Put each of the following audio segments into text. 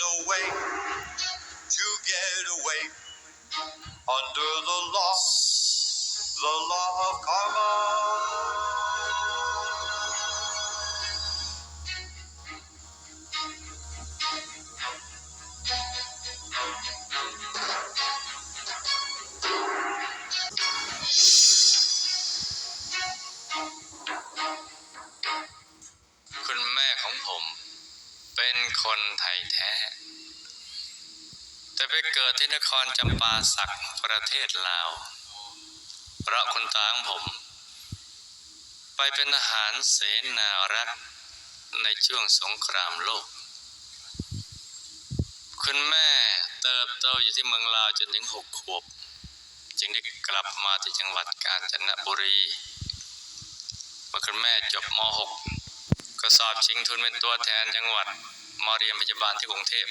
no way to get away under the law, the law of karma. คนไทยแท้ แต่ไปเกิดที่นครจำปาสักประเทศลาว เพราะคุณตาของผม ไปเป็นทหารเสนารักในช่วงสงครามโลก คุณแม่เติบโตอยู่ที่เมืองลาวจนถึงหกขวบ จึงได้กลับมาที่จังหวัดกาญจนบุรีเมื่อคุณแม่จบม .6 ก็สอบชิงทุนเป็นตัวแทนจังหวัด มาเรียนพยาบาลที่กรุงเทพ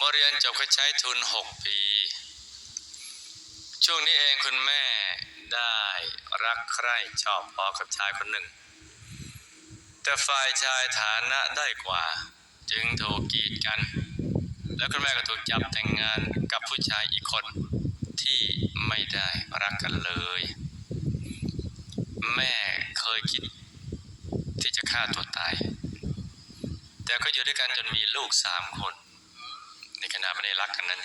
มาเรียนจบก็ใช้ทุน 6 ปี ช่วงนี้เองคุณแม่ได้รักใคร่ชอบพอกับชายคนหนึ่ง แต่ฝ่ายชายฐานะได้กว่า จึงถูกกีดกัน แล้วคุณแม่ก็ถูกจับแต่งงานกับผู้ชายอีกคนที่ไม่ได้รักกันเลย แม่เคยคิดที่จะฆ่าตัวตาย แต่ก็อยู่ด้วยกันจนมีลูกสามคน ในขณะไม่ได้รักกันนั้น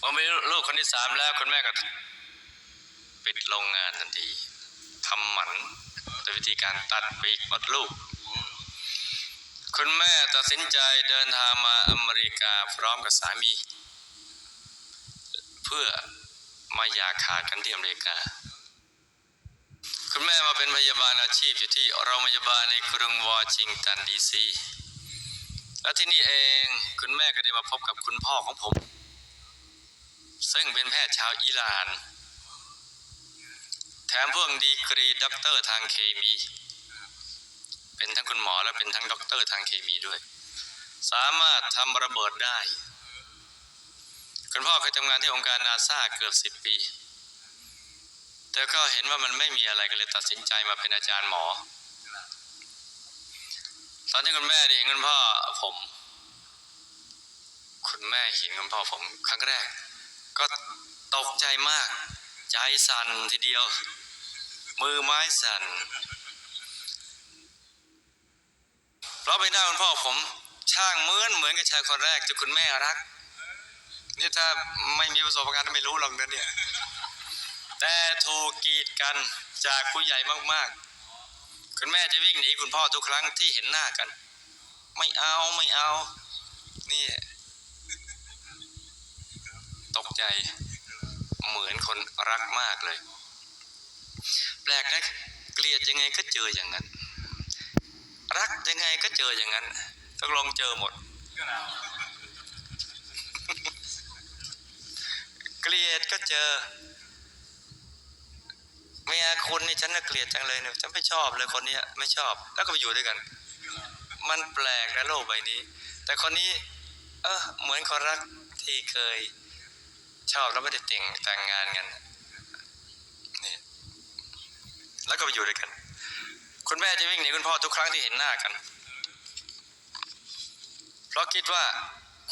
พอมีลูกคนที่สามแล้วคุณแม่ก็ปิดโรงงานทันทีทำหมันโดยวิธีการตัดปีกมดลูก คุณแม่ตัดสินใจเดินทางมาอเมริกาพร้อมกับสามี เพื่อมาอยากขาดกันที่อเมริกา คุณแม่มาเป็นพยาบาลอาชีพอยู่ที่โรงพยาบาลในกรุงวอชิงตันดีซีและที่นี่เองคุณแม่ก็ได้มาพบกับคุณพ่อของผม ซึ่งเป็นแพทย์ชาวอิหร่าน แถมพ่วงดีกรีด็อกเตอร์ทางเคมี เป็นทั้งคุณหมอและเป็นทั้งด็อกเตอร์ทางเคมีด้วย สามารถทำระเบิดได้ คุณพ่อเคยทำงานที่องค์การนาซาเกือบสิบปี แต่ก็เห็นว่ามันไม่มีอะไรก็เลยตัดสินใจมาเป็นอาจารย์หมอ ตอนที่คุณแม่เห็นคุณพ่อผม คุณแม่เห็นคุณพ่อผม ครั้งแรก ก็ตกใจมาก ใจสั่นทีเดียว มือไม้สั่นเพราะใบหน้าคุณพ่อผม ช่างเหมือนเหมือนกับชายคนแรกที่คุณแม่รักนี่ถ้าไม่มีประสบการณ์ไม่รู้หรอกนะเนี่ย แต่ถูกกีดกันจากผู้ใหญ่มากๆ คุณแม่จะวิ่งหนีคุณพ่อทุกครั้งที่เห็นหน้ากัน ไม่เอาไม่เอา นี่ ตกใจเหมือนคนรักมากเลย แปลกนะเกลียดยังไงก็เจออย่างนั้น รักยังไงก็เจออย่างนั้นตกลงเจอหมด เกลียดก็เจอ มียคุณนี่ฉันน่ะเกลียดจังเลยเนี่ยฉันไม่ชอบเลยคนนี้ไม่ชอบ แล้วก็ไปอยู่ด้วยกัน มันแปลกนะโลกใบนี้ แต่คนนี้ เออเหมือนคนรักที่เคย ชอบแล้วไม่ได้แต่งแต่งงานกันนี่แล้วก็ไปอยู่ด้วยกัน คุณแม่จะวิ่งหนีคุณพ่อทุกครั้งที่เห็นหน้ากัน เพราะคิดว่า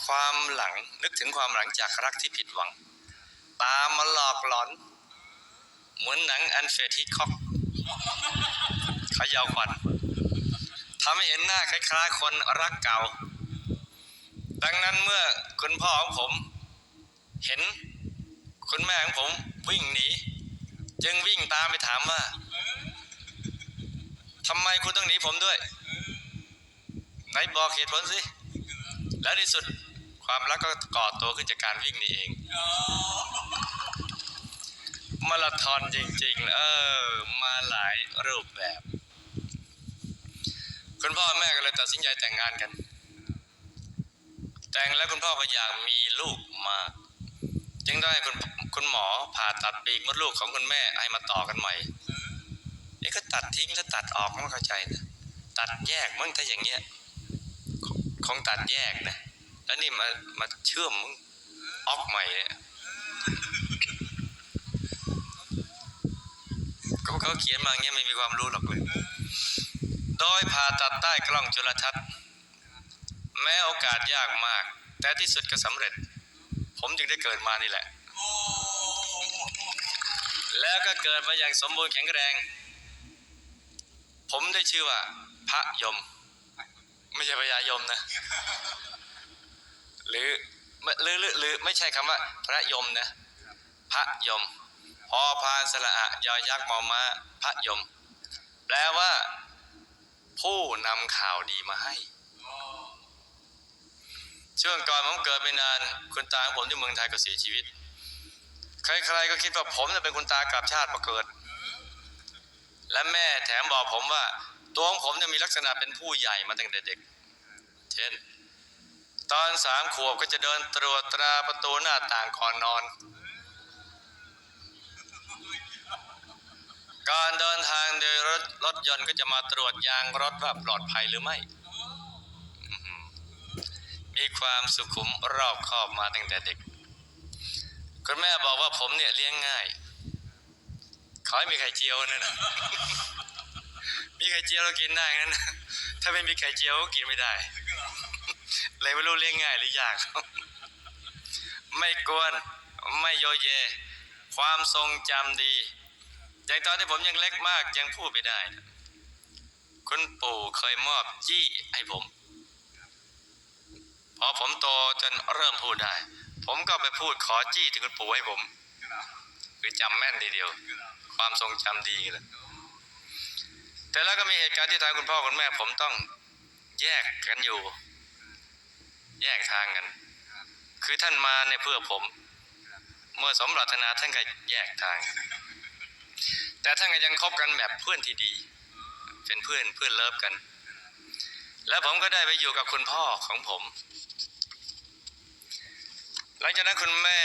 ความหลังนึกถึงความหลังจากรักที่ผิดหวัง ตามมาหลอกหลอน เหมือนหนังอันเฟรดฮิตคอกเขยาวขวัญทำให้เห็นหน้าคล้ายๆคนรักเก่า ดังนั้นเมื่อคุณพ่อของผม เห็นคุณแม่ของผมวิ่งหนี จึงวิ่งตามไปถามว่าทำไมคุณต้องหนีผมด้วย ไหนบอกเหตุผลสิ แล้วในสุดความรักก็ก่อตัวขึ้นจากการวิ่งนี่เอง มาราธอนจริง ๆ เออ มาหลายรูปแบบ คุณพ่อแม่ก็เลยตัดสินใจแต่งงานกัน แต่งแล้วคุณพ่อก็อยากมีลูกมาก จึงได้คุณคุณหมอผ่าตัดปีกมดลูกของคุณแม่ให้มาต่อกันใหม่นี่ก็ตัดทิ้งแล้วตัดออกไม่เข้าใจนะตัดแยกมึงถ้าอย่างเงี้ยคงคงตัดแยกนะแล้วนี่มามาเชื่อมมึงออกใหม่เนี่ย เขาเขาเขียนมาอย่างเงี้ยไม่มีความรู้หรอกเลยโดยผ่าตัดใต้กล้องจุลทรรศน์ แม้โอกาสยากมาก แต่ที่สุดก็สำเร็จ ผมจึงได้เกิดมานี่แหละ แล้วก็เกิดมาอย่างสมบูรณ์แข็งแรง ผมได้ชื่อว่า พระยม ไม่ใช่พญายมนะ หรือหรือหรือหรือไม่ใช่คำว่า พระยมนะ พระยม พอพานสระอะยอยักษ์มอม้าพระยม แปลว่า ผู้นำข่าวดีมาให้ ช่วงก่อนผมเกิดไม่นาน คุณตาของผมที่เมืองไทยก็เสียชีวิต ใครๆก็คิดว่าผมจะเป็นคุณตากลับชาติมาเกิด และแม่แถมบอกผมว่า ตัวของผมเนี่ยมีลักษณะเป็นผู้ใหญ่มาตั้งแต่เด็ก เช่น ตอนสามขวบก็จะเดินตรวจตราประตูหน้าต่างก่อนนอน ก่อนเดินทางโดยรถรถยนต์ก็จะมาตรวจยางรถว่าปลอดภัยหรือไม่ มีความสุขุมรอบคอบมาตั้งแต่เด็ก คุณแม่บอกว่าผมเนี่ยเลี้ยงง่าย ขอให้มีไข่เจียวนั่นะมีไข่เจียวเรากินได้นั่นนะถ้าไม่มีไข่เจียวก็กินไม่ได้ เลยไม่รู้เลี้ยงง่ายหรือยาก ไม่กวน ไม่โยเย ความทรงจำดี อย่างตอนที่ผมยังเล็กมากยังพูดไม่ได้ คุณปู่เคยมอบจี้ให้ผม พอผมโตจนเริ่มพูดได้ ผมก็ไปพูดขอจี้ที่คุณปู่ให้ผม คือจำแม่นทีเดียว ความทรงจำดีเลยแต่แล้วก็มีเหตุการณ์ที่ทางคุณพ่อคุณแม่ ผมต้องแยกกันอยู่ แยกทางกัน คือท่านมาเนี่ยเพื่อผม เมื่อสมปรารถนาท่านก็แยกทาง แต่ท่านก็ยังคบกันแบบเพื่อนที่ดี เป็นเพื่อนเพื่อนเลิฟกัน แล้วผมก็ได้ไปอยู่กับคุณพ่อของผม หลังจากนั้นคุณแม่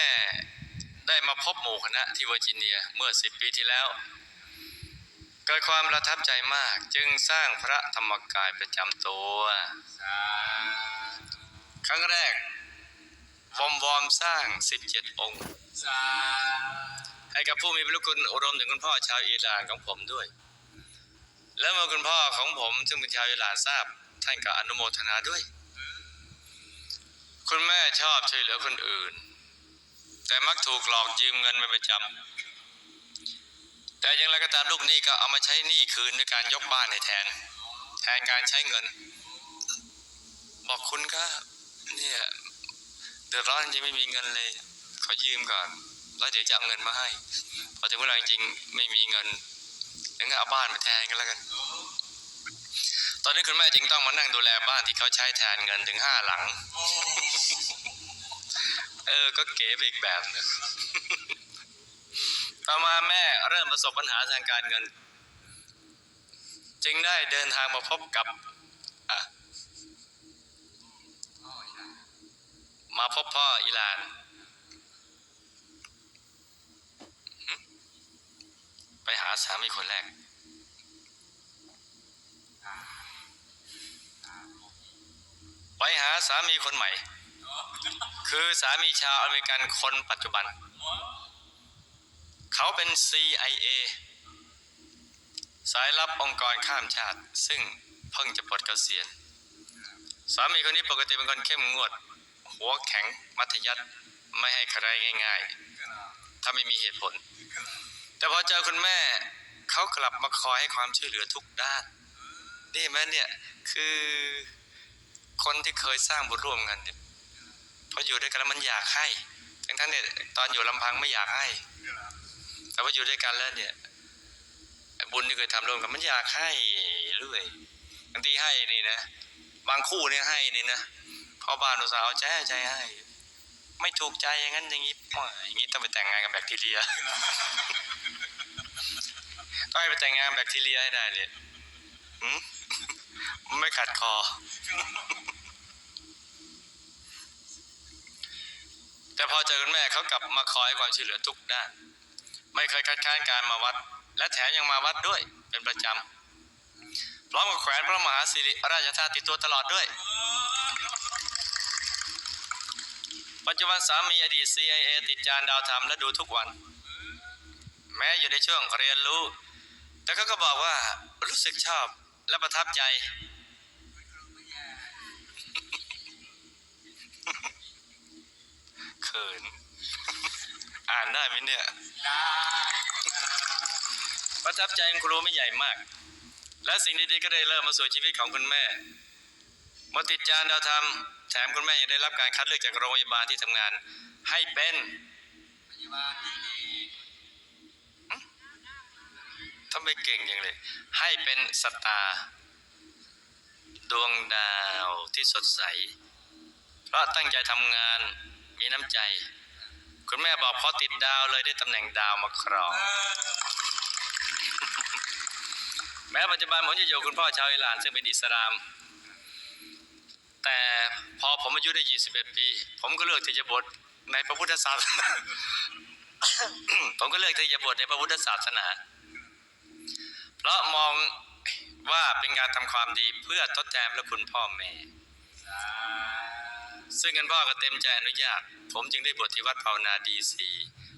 ได้มาพบหมู่คณะที่เวอร์จิเนียเมื่อสิบปีที่แล้วเกิดความประทับใจมากจึงสร้างพระธรรมกายประจำตัว ครั้งแรกวอมวอมสร้าง 17 องค์ ให้กับผู้มีพระคุณรมถึงคุณพ่อชาวอิหร่านของผมด้วย แล้วเมื่อคุณพ่อของผมซึ่งเป็นชาวอิหร่านทราบ ท่านก็อนุโมทนาด้วย คุณแม่ชอบช่วยเหลือคนอื่น แต่มักถูกหลอกยืมเงินเป็นประจำแต่อยังไรก็ตามลูกหนี้ก็เอามาใช้หนี้คืนด้วยการยกบ้านให้แทน แทนการใช้เงิน บอกคุณก็เนี่ยเดือดร้อนจริงไม่มีเงินเลยขอยืมก่อน แล้วเดี๋ยวจะเอาเงินมาให้พอถึงเวลาจริงๆไม่มีเงินงั้นก็เอาบ้านมาแทนกันแล้วกัน ตอนนี้คุณแม่จึงต้องมานั่งดูแลบ้านที่เขาใช้แทนเงินถึงห้าหลัง เออ ก็เก๋ไปอีกแบบหนึงต่อมาแม่เริ่มประสบปัญหาทางการเงิน จึงได้เดินทางมาพบกับมาพบพ่ออิหร่านหึไปหา สามีคนแรก ไปหาสามีคนใหม่ คือสามีชาวอเมริกันคนปัจจุบัน เขาเป็น CIA สายลับองค์กรข้ามชาติ ซึ่งเพิ่งจะปลดเกษียณ สามีคนนี้ปกติเป็นคนเข้มงวด หัวแข็งมัธยัติไม่ให้ใครง่าย ๆ ถ้าไม่มีเหตุผล แต่พอเจอคุณแม่เขากลับมาคอยให้ความช่วยเหลือทุกด้าน นี่แม่เนี่ยคือคนที่เคยสร้างบุญร่วมกันเนี่ยพออยู่ด้วยกันแล้วมันอยากให้ ทั้งท่านเนี่ยตอนอยู่ลำพังไม่อยากให้ แต่ว่าอยู่ด้วยกันแล้วเนี่ย บุญที่เคยทำร่วมกันมันอยากให้เรื่อยบางทีให้นี่นะ บางคู่เนี่ยให้นี่นะพ่อบ้านอุตสาห์เอาใจใจให้ ไม่ถูกใจอย่างนั้นอย่างนี้อย่างนี้ต้องไปแต่งงานกับแบคทีเรียต้องให้ไปแต่งงานกับแบคทีเรียให้ได้เลยหืมไม่ขัดคอ แต่พอเจอคุณแม่เขากลับมาคอยให้ความช่วยเหลือทุกด้าน ไม่เคยคัดค้านการมาวัด และแถมยังมาวัดด้วยเป็นประจำพร้อมกับแขวนพระมหาสิริราชธาตุติดตัวตลอดด้วย ปัจจุบันสามีอดีต CIA ติดจานดาวธรรมและดูทุกวัน แม้อยู่ในช่วงเรียนรู้ แต่เขาก็บอกว่ารู้สึกชอบและประทับใจ เขิน อ่านได้ไหมเนี่ย ประทับใจครูไม่ใหญ่มาก และสิ่งดีๆก็ได้เริ่มมาสู่ชีวิตของคุณแม่มื่อติดจานดาวธรรม ถมคุณแม่ยังได้รับการคัดเลือกจากโรงพยาบาลที่ทำงาน ให้เป็นทำไมเก่งอย่างเลย ให้เป็นสตาร์ดวงดาวที่สดใส เพราะตั้งใจทำงานมีน้ำใจ คุณแม่บอกพอติดดาวเลยได้ตำแหน่งดาวมาครอง แม้ปัจจุบันผมจะอยู่คุณพ่อชาวอิหร่านซึ่งเป็นอิสลาม แต่พอผมอายุได้ 21 ปี ผมก็เลือกที่จะบวชในพระพุทธศาสนา ผมก็เลือกที่จะบวชในพระพุทธศาสนา เพราะมองว่าเป็นการทำความดีเพื่อทดแทนพระคุณพ่อแม่ ซึ่งกันพ่อก็เต็มใจอนุญาต ผมจึงได้บวชที่วัดภาวนาดีซี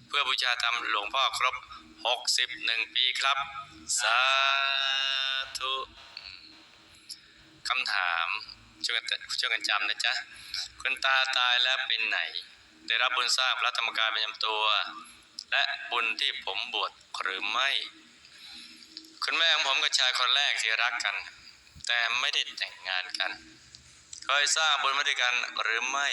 เพื่อบูชาธรรมหลวงพ่อครบ 61 ปีครับ สาธุคำถาม ช่วยกันช่วยกันจำนะจ๊ะคุณตาตายแล้วเป็นไหน ได้รับบุญสร้างพระธรรมกายประจำตัว และบุญที่ผมบวชหรือไม่ คุณแม่ของผมกับชายคนแรกที่รักกัน แต่ไม่ได้แต่งงานกัน เคยสร้างบุญมาด้วยกันหรือไม่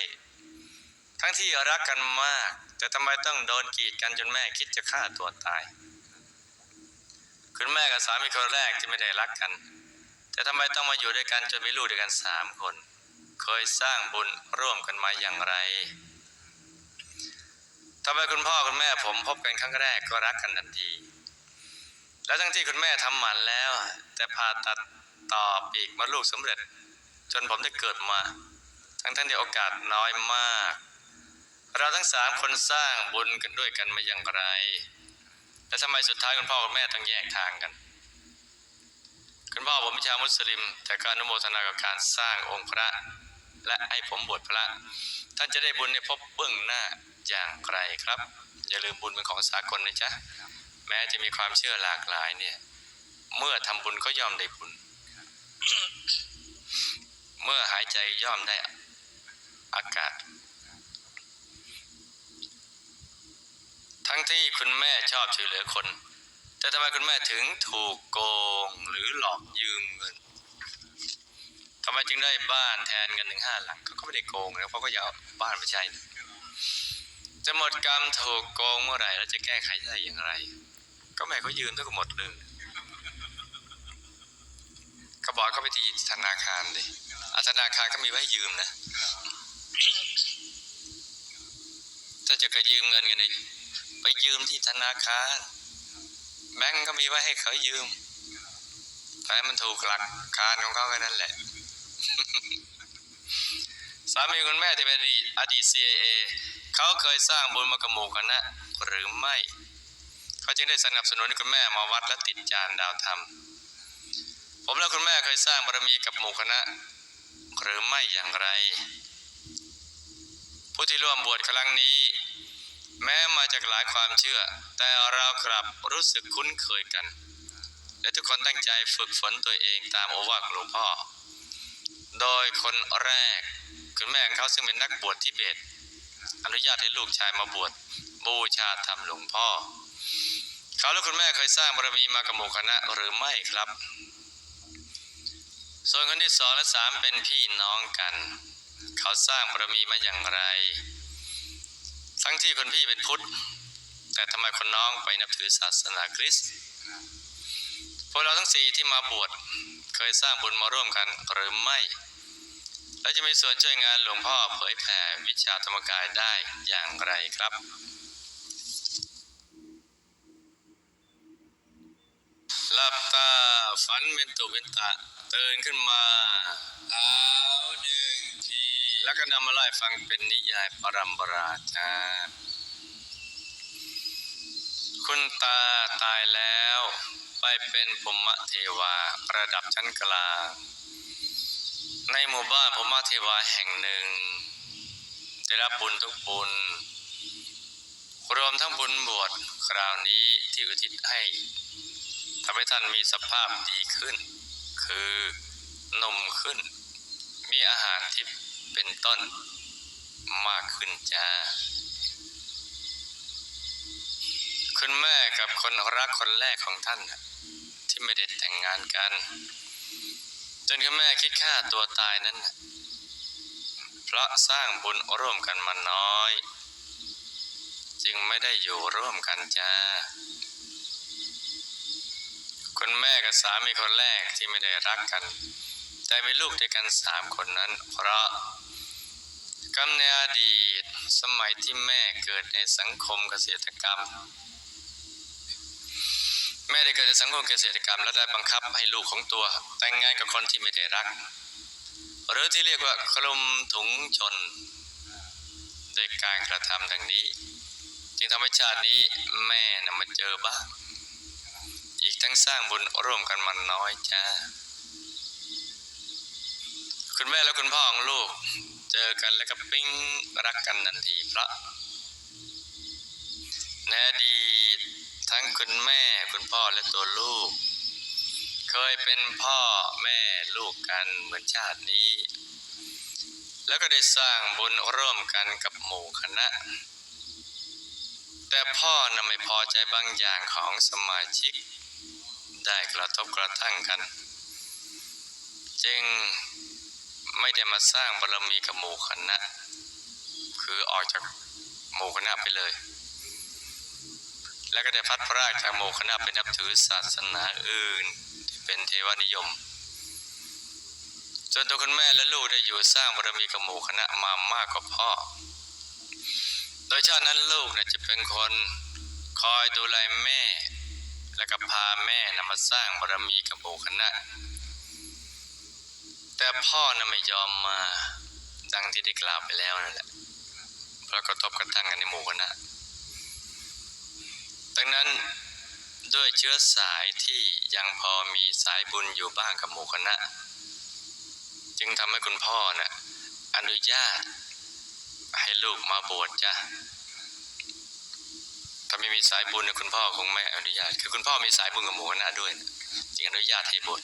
ทั้งที่รักกันมาก แต่ทำไมต้องโดนกีดกันจนแม่คิดจะฆ่าตัวตาย คุณแม่กับสามีคนแรกที่ไม่ได้รักกัน แต่ทำไมต้องมาอยู่ด้วยกันจนมีลูกด้วยกันสามคน เคยสร้างบุญร่วมกันมาอย่างไรทำไมคุณพ่อคุณแม่ผมพบกันครั้งแรกก็รักกันทันที แล้วทั้งที่คุณแม่ทำหมันแล้ว แต่ผ่าตัดต่อปีกมดลูกสำเร็จ จนผมได้เกิดมา ทั้งทั้งที่โอกาสน้อยมาก เราทั้งสามคนสร้างบุญกันด้วยกันมาอย่างไร และทำไมสุดท้ายคุณพ่อคุณแม่ต้องแยกทางกัน คุณพ่อผมเป็นชาวมุสลิม แต่การอนุโมทนากับการสร้างองค์พระ และให้ผมบวชพระ ท่านจะได้บุญในภพเบื้องหน้าอย่างไรครับ อย่าลืมบุญเป็นของสากลนะจ๊ะแม้จะมีความเชื่อหลากหลายเนี่ย เมื่อทำบุญก็ย่อมได้บุญ เมื่อหายใจย่อมได้อากาศ ทั้งที่คุณแม่ชอบช่วยเหลือคน แต่ทำไมคุณแม่ถึงถูกโกงหรือหลอกยืมเงินทำไมจึงได้บ้านแทนเงินถึงห้าหลังเขาก็ไม่ได้โกงนะเพราะก็อยากบ้านไปใช้จะหมดกรรมถูกโกงเมื่อไหร่แล้วจะแก้ไขได้อย่างไร ก็แม่เขายืมแล้วก็หมดเลยก็บอกเขาไปที่ธนาคารดิธนาคารก็มีไว้ยืมนะถ้าจะกระยืมเงินกันไปยืมที่ธนาคาร แบงก์ก็มีไว้ให้เขายืมแต่มันถูกหลักการของเขาแค่นั้นแหละ สามีคุณแม่ที่เป็นอดีต CIA เขาเคยสร้างบุญมากับหมู่คณะหรือไม่ เขาจึงได้สนับสนุนคุณแม่มาวัดและติดจานดาวธรรม ผมและคุณแม่เคยสร้างบารมีกับหมู่คณะ หรือไม่อย่างไร ผู้ที่ร่วมบวชครั้งนี้ แม้มาจากหลายความเชื่อ แต่เรากลับรู้สึกคุ้นเคยกัน และทุกคนตั้งใจฝึกฝนตัวเองตามโอวาทหลวงพ่อ โดยคนแรกคุณแม่ของเขาซึ่งเป็นนักบวชทิเบต อนุญาตให้ลูกชายมาบวชบูชาธรรมหลวงพ่อ เขาและคุณแม่เคยสร้างบารมีมากับหมู่คณะหรือไม่ครับ ส่วนคนที่สองและสามเป็นพี่น้องกัน เขาสร้างบารมีมาอย่างไร ทั้งที่คนพี่เป็นพุทธ แต่ทำไมคนน้องไปนับถือศาสนาคริสต์พวกเราทั้งสี่ที่มาบวชเคยสร้างบุญมาร่วมกันหรือไม่ และจะมีส่วนช่วยงานหลวงพ่อเผยแผ่วิชาธรรมกายได้อย่างไรครับ หลับตาฝันเป็นตุเป็นตะตื่นขึ้นมาเอาหนึ่งที แล้วก็นำมาไล่าฟังเป็นนิยายปรัมปราจาคุณตาตายแล้วไปเป็นพรหมเทวาระดับชั้นกลางในหมู่บ้านพรหมเทวาแห่งหนึ่ง ได้รับบุญทุกบุญ รวมทั้งบุญบวชคราวนี้ที่อุทิศให้ทำให้ท่านมีสภาพดีขึ้น คือนมขึ้น มีอาหารทิพ เป็นต้นมากขึ้นจ้า คุณแม่กับคนรักคนแรกของท่าน ที่ไม่ได้แต่งงานกัน จนคุณแม่คิดฆ่าตัวตายนั้น เพราะสร้างบุญร่วมกันมาน้อย จึงไม่ได้อยู่ร่วมกันจ้าคุณแม่กับสามีคนแรกที่ไม่ได้รักกัน แต่มีลูกด้วยกันสามคนนั้น เพราะ กำในอดีตสมัยที่แม่เกิดในสังคมเกษตรกรรม แม่ได้เกิดในสังคมเกษตรกรรม และได้บังคับให้ลูกของตัว แต่งงานกับคนที่ไม่ได้รัก หรือที่เรียกว่าคลุมถุงชนโดยการกระทำดังนี้ จึงทำให้ชาตินี้แม่นำมาเจอบ้างอีกทั้งสร้างบุญร่วมกันมาน้อยจ้าคุณแม่และคุณพ่อของลูก เจอกันแล้วก็ปิ้งรักกันทันทีเพราะในอดีตทั้งคุณแม่คุณพ่อและตัวลูก เคยเป็นพ่อแม่ลูกกันเหมือนชาตินี้ แล้วก็ได้สร้างบุญร่วมกันกับหมู่คณะ แต่พ่อน่ะไม่พอใจบางอย่างของสมาชิก ได้กระทบกระทั่งกัน จึง ไม่ได้มาสร้างบารมีกับหมู่คณะ คือออกจากหมู่คณะไปเลย แล้วก็ได้พัดพรากจากหมู่คณะไปนับถือศาสนาอื่นที่เป็นเทวนิยม จนตัวคุณแม่และลูกได้อยู่สร้างบารมีกับหมู่คณะมามากกว่าพ่อ โดยชาตินั้นลูกเนี่ยจะเป็นคนคอยดูแลแม่ แล้วก็พาแม่นะมาสร้างบารมีกับหมู่คณะ แต่พ่อนะไม่ยอมมาดังที่ได้กล่าวไปแล้วนั่นแหละเพราะกระทบกระทั่งกันในหมู่คณะดังนั้นด้วยเชื้อสายที่ยังพอมีสายบุญอยู่บ้างกับหมู่คณะ จึงทำให้คุณพ่อนะ่ะอนุญาตให้ลูกมาบวชจ้ะถ้าไม่มีสายบุญเนี่ยคุณพ่อคงไม่อนุญาต คือคุณพ่อมีสายบุญกับหมู่คณะด้วย จึงอนุญาตให้บวช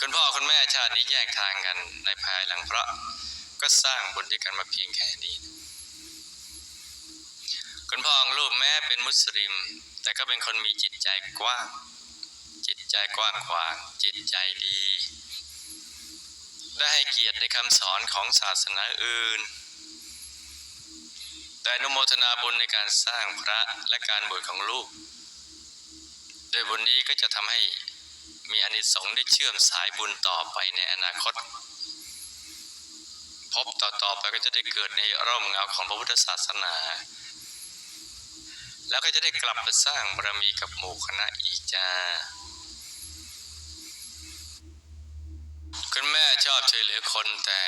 คุณพ่อคุณแม่ชาตินี้แยกทางกันในภายหลังเพราะก็สร้างบุญด้วยกันมาเพียงแค่นี้ คุณพ่อของลูกแม้เป็นมุสลิม แต่ก็เป็นคนมีจิตใจกว้าง จิตใจกว้างขวาง จิตใจดี ได้ให้เกียรติในคำสอนของศาสนาอื่น แต่นุโมทนาบุญในการสร้างพระและการบวชของลูก โดยบุญนี้ก็จะทำให้ มีอานิสงส์ได้เชื่อมสายบุญต่อไปในอนาคต พบต่อๆไปก็จะได้เกิดในร่มเงาของพระพุทธศาสนา แล้วก็จะได้กลับมาสร้างบารมีกับหมู่คณะอีกจ้าคุณแม่ชอบช่วยเหลือคนแต่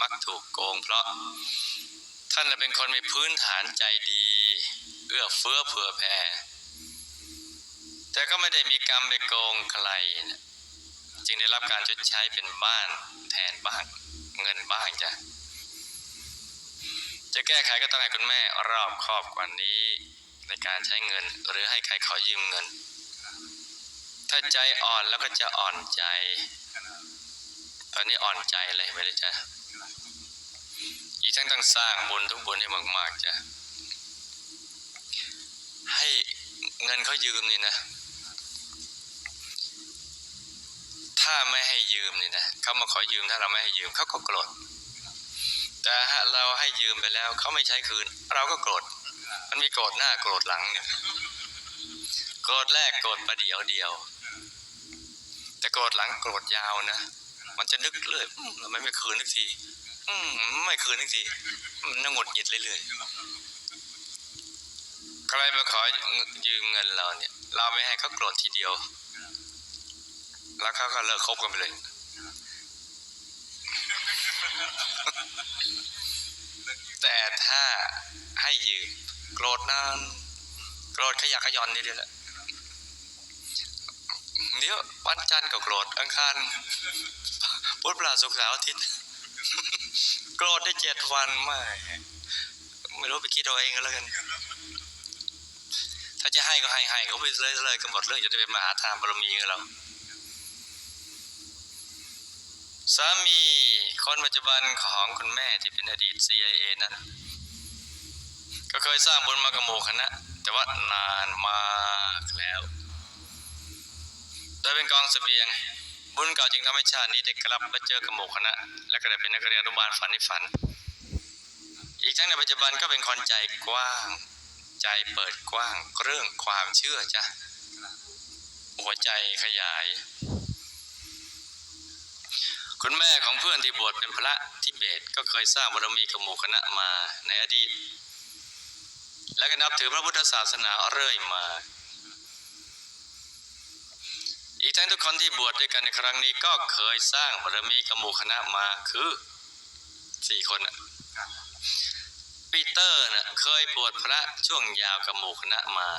มักถูกโกงเพราะ ท่านเป็นคนมีพื้นฐานใจดี เอื้อเฟื้อเผื่อแผ่ แต่ก็ไม่ได้มีกรรมไปโกงใครนะจึงได้รับการชดใช้เป็นบ้านแทนบ้านเงินบ้างจ้ะจะแก้ไขก็ต้องให้คุณแม่รอบครอบกว่านี้ในการใช้เงินหรือให้ใครขอยืมเงิน ถ้าใจอ่อนแล้วก็จะอ่อนใจ ตอนนี้อ่อนใจเลยไม่ได้จ้ะอีกทั้งต้องสร้างบุญทุกบุญให้มากๆจ้ะให้เงินเขายืมนี่นะ ถ้าไม่ให้ยืมนี่นะเขามาขอยืมถ้าเราไม่ให้ยืมเขาก็โกรธแต่เราให้ยืมไปแล้วเขาไม่ใช้คืน เราก็โกรธมันมีโกรธหน้าโกรธหลังเนี่ยโกรธแรกโกรธประเดี๋ยวเดียว แต่โกรธหลังโกรธยาวนะมันจะนึกเรื่อยอืมทำไมไม่คืนสักทีอืมไม่คืนสักทีมันน่าหงุดหงิดเรื่อยๆใครมาขอยืมเงินเราเนี่ย เราไม่ให้เขาโกรธทีเดียว แล้วเขาก็เลิกคบกันไปเลยแต่ถ้าให้ยืมโกรธนานโกรธขยักขยอนนี่เดียวแหละเดี๋ยววันจันทร์ก็โกรธอังคารพุธพฤหัสศุกร์เสาร์อาทิตย์โกรธได้เจ็ดวันไม่ไม่รู้ไปคิดเอาเองก็แล้วกัน ถ้าจะให้ก็ให้ให้เขาไปเลยเลยก็หมดเรื่องจะได้เป็นมหาทานบารมีกับเรา สามีคนปัจจุบันของคุณแม่ที่เป็นอดีต CIA นั้นก็เคยสร้างบุญมากระโมคณะ แต่ว่านานมากแล้วโดยเป็นกองเสบียง บุญเก่าจึงทำให้ชาตินี้ได้กลับมาเจอกระโมคณะ และก็ได้เป็นนักเรียนอนุบาลฝันในฝัน อีกทั้งในปัจจุบันก็เป็นคนใจกว้าง ใจเปิดกว้างเรื่องความเชื่อจ้ะหัวใจขยาย คุณแม่ของเพื่อนที่บวชเป็นพระทิเบตก็เคยสร้างบารมีกับหมู่คณะมาในอดีต และก็นับถือพระพุทธศาสนาเรื่อยมา อีกทั้งทุกคนที่บวชด้วยกันในครั้งนี้ก็เคยสร้างบารมีกับหมู่คณะมาคือสี่คนปีเตอร์น่ะเคยบวชพระช่วงยาวกับหมู่คณะมา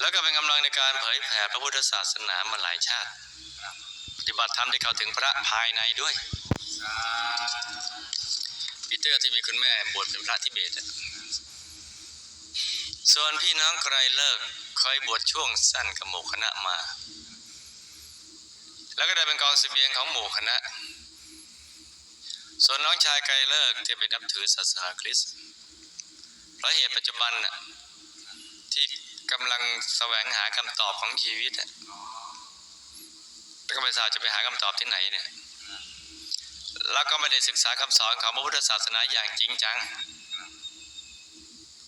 แล้วก็เป็นกำลังในการเผยแผ่พระพุทธศาสนามาหลายชาติ ฏิบัติธรรมได้เข้าถึงพระภายในด้วยปีเตอร์ที่มีคุณแม่บวชเป็นพระทิเบตส่วนพี่น้องไกรเลิกเคยบวชช่วงสั้นกับหมู่คณะมา แล้วก็ได้เป็นกองเสบียงของหมู่คณะ ส่วนน้องชายไกรเลิกที่ไปนับถือศาสนาคริสต์เพราะเหตุปัจจุบันน่ะที่กำลังแสวงหาคำตอบของชีวิตอะ แล้วก็ไม่ทราบจะไปหาคำตอบที่ไหนเนี่ย แล้วก็ไม่ได้ศึกษาคำสอนของพระพุทธศาสนาอย่างจริงจัง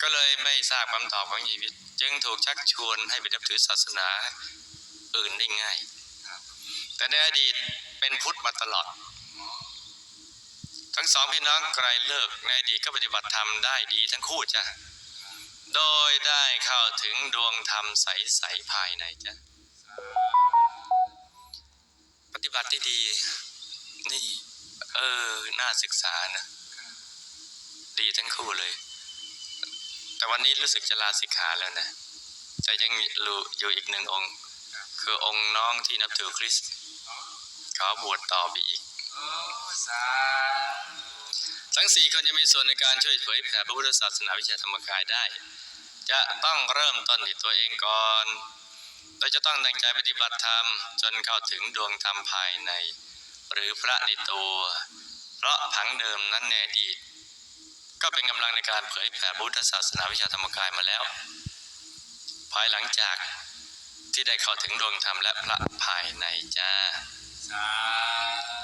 ก็เลยไม่ทราบคำตอบของชีวิต จึงถูกชักชวนให้ไปนับถือศาสนาอื่นได้ง่าย แต่ในอดีตเป็นพุทธมาตลอด ทั้งสองพี่น้องไกลเลิกในอดีตก็ปฏิบัติธรรมได้ดีทั้งคู่จ้ะ โดยได้เข้าถึงดวงธรรมใสๆภายในจ้ะ บัติได้ดีนี่ เออ น่าศึกษานะ ดีทั้งคู่เลย แต่วันนี้รู้สึกจะลาสิกขาแล้วนะแต่ยังรู้อยู่อีกหนึ่งองค์ คือองค์น้องที่นับถือคริสต์เขาบวชต่อไปอีกทั้งสี่คนจะมีส่วนในการช่วยเผยแผ่พระพุทธศาสนาวิชาธรรมกายได้ จะต้องเริ่มต้นที่ตัวเองก่อน โดยจะต้องตั้งใจปฏิบัติธรรม จนเข้าถึงดวงธรรมภายใน หรือพระในตัว เพราะผังเดิมนั้นในอดีตก็เป็นกำลังในการเผยแผ่พุทธศาสนาวิชาธรรมกายมาแล้ว ภายหลังจากที่ได้เข้าถึงดวงธรรมและพระภายในจ้าา